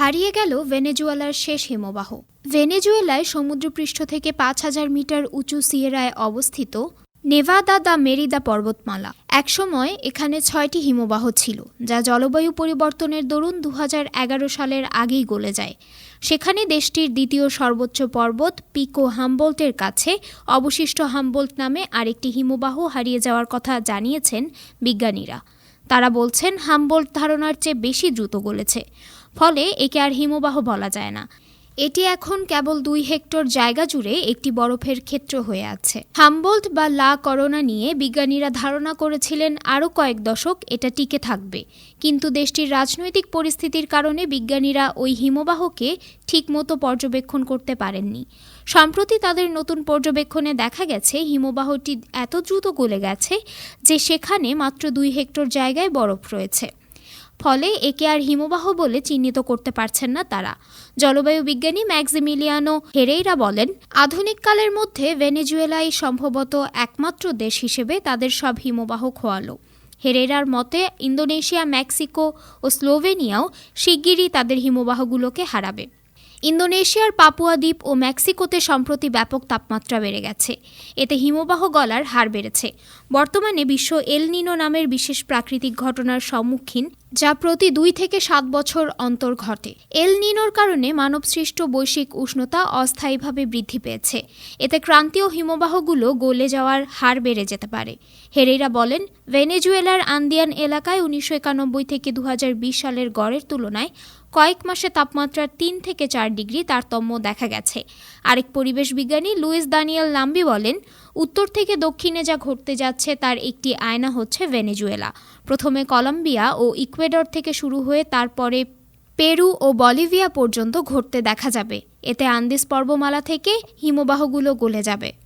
হারিয়ে গেল ভেনেজুয়েলার শেষ হিমবাহ। ভেনেজুয়েলায় সমুদ্রপৃষ্ঠ থেকে পাঁচ হাজার মিটার উঁচু সিয়েরায় অবস্থিত নেভাদা দা মেরিদা পর্বতমালা। একসময় এখানে ছয়টি হিমবাহ ছিল, যা জলবায়ু পরিবর্তনের দরুন দু হাজার এগারো সালের আগেই গলে যায়। সেখানে দেশটির দ্বিতীয় সর্বোচ্চ পর্বত পিকো হামবোল্টের কাছে, অবশিষ্ট হামবোল্ট নামে আরেকটি হিমবাহ হারিয়ে যাওয়ার কথা জানিয়েছেন বিজ্ঞানীরা। তারা বলছেন, হামবোল্ট ধারণার চেয়ে বেশি দ্রুত গলেছে। ফলে একে আর হিমবাহ বলা যায় না। এটি এখন কেবল দুই হেক্টর জায়গা জুড়ে একটি বরফের ক্ষেত্র হয়ে আছে। হামবোল্ট বা লা করোনা নিয়ে বিজ্ঞানীরা ধারণা করেছিলেন আরও কয়েক দশক এটা টিকে থাকবে। কিন্তু দেশটির রাজনৈতিক পরিস্থিতির কারণে বিজ্ঞানীরা ওই হিমবাহকে ঠিকমতো পর্যবেক্ষণ করতে পারেননি। সম্প্রতি তাদের নতুন পর্যবেক্ষণে দেখা গেছে, হিমবাহটি এত দ্রুত গলে গেছে যে সেখানে মাত্র দুই হেক্টর জায়গায় বরফ রয়েছে। ফলে একে আর হিমবাহ বলে চিহ্নিত করতে পারছেন না তারা। জলবায়ু বিজ্ঞানী ম্যাক্সিমিলিয়ানো হেরেইরা বলেন, আধুনিক কালের মধ্যে ভেনেজুয়েলাই সম্ভবত একমাত্র দেশ হিসেবে তাদের সব হিমবাহ খোয়ালো। হেরেরার মতে, ইন্দোনেশিয়া, মেক্সিকো ও স্লোভেনিয়াও শিগগিরই তাদের হিমবাহগুলোকে হারাবে। ইন্দোনেশিয়ার পাপুয়া দ্বীপ ও মেক্সিকোতে সম্প্রতি ব্যাপক তাপমাত্রা বেড়ে গেছে। এতে হিমবাহ গলার হার বেড়েছে। বর্তমানে বিশ্ব এলনিনো নামের বিশেষ প্রাকৃতিক ঘটনার সম্মুখীন যা প্রতি দুই থেকে সাত বছর অন্তর ঘটে। এল নিনোর কারণে মানবসৃষ্ট বৈশ্বিক উষ্ণতা অস্থায়ীভাবে বৃদ্ধি পেয়েছে। এতে ক্রান্তীয় হিমবাহগুলো গলে যাওয়ার হার বেড়ে যেতে পারে। হেরেরা বলেন, ভেনেজুয়েলার আন্দিয়ান এলাকায় উনিশশো একানব্বই থেকে দু হাজার বিশ সালের গড়ের তুলনায় কয়েক মাসে তাপমাত্রার তিন থেকে চার ডিগ্রি তারতম্য দেখা গেছে। আরেক পরিবেশ বিজ্ঞানী লুইস দানিয়েল লাম্বি বলেন উত্তর থেকে দক্ষিণে যা ঘটতে যাচ্ছে তার একটি আয়না হচ্ছে ভেনেজুয়েলা। প্রথমে কলম্বিয়া ও ইকুয়েডর থেকে শুরু হয়ে তারপরে পেরু ও বলিভিয়া পর্যন্ত ঘটতে দেখা যাবে। এতে আন্দিস পর্বমালা থেকে হিমবাহগুলো গলে যাবে।